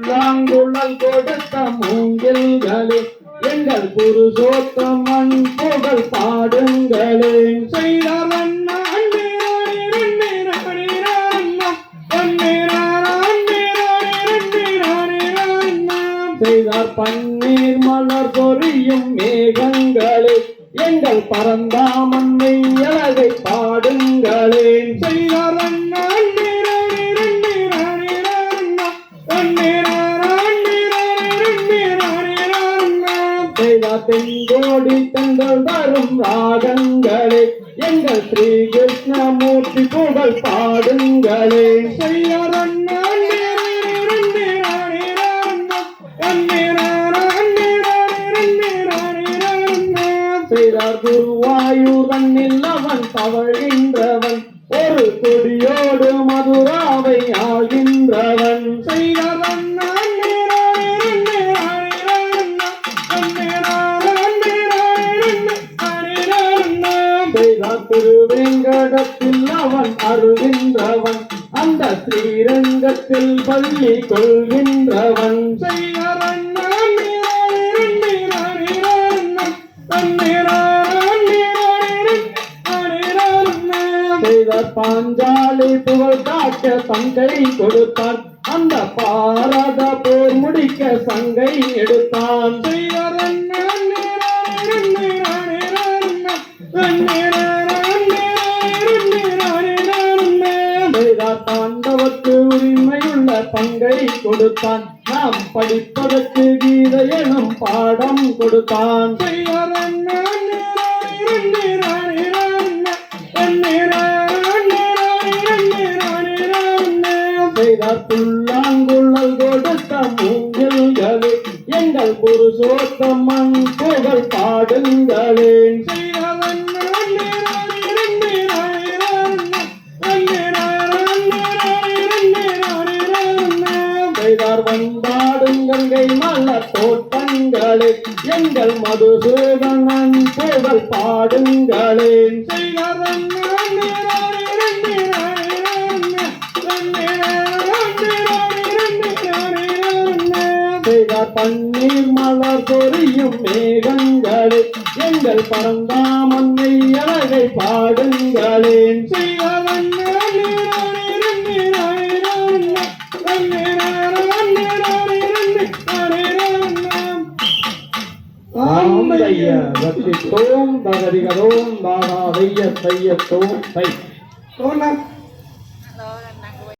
புல்லாங்குழல் கொடுத்த மூங்கில்களே எங்கள் புருஷோத்தமன் புகழ் பாடுங்களே. செய்தார் பன்னீர் மலர் பொரியும் மேகங்களே எங்கள் பரந்தாமன்னை அழகை பாடுங்களே செய்தார் செய்தார் தெங்கோடி தங்கள் வரும் ராகங்களே எங்கள் ஸ்ரீ கிருஷ்ணமூர்த்தி புகழ் பாடுங்களே. செய்யார் செய்தார் குருவாயூரனில் அவன் தவழ்கின்றவன் ஒரு கொடியோடு மதுராவை திருவேங்கடத்தில் அவன் அருகின்றவன் அந்த ஸ்ரீரங்கத்தில் பள்ளி கொள்கின்றவன். பாஞ்சாலி புகழ் காக்க சங்கை கொடுத்தான். அந்த பாரத போர் முடிக்க சங்கை எடுத்தான். செய்தார் பங்கை கொடுத்தான். நாம் படிப்பதற்கு கீத எனும் பாடம் கொடுத்தான். செய்தார் புல்லாங்குழல் கொடுத்த மூங்கில்களே எங்கள் புருஷோத்தமன் புகழ் பாடுங்களேன். செய்தார் வந்தாடும் கங்கை மலர் தோட்டங்களே எங்கள் மதுசூதனன் புகழ் பாடுங்களே. பன்னீர் மலர் பொறியும் மேகங்களே எங்கள் பரந்தாமன்னை அழகை பாடுங்களேன். ஆந்தைய வத்தித்தோம் தகதிகதோம் தானா வெய்ய செய்யத்தோம் தை தோணா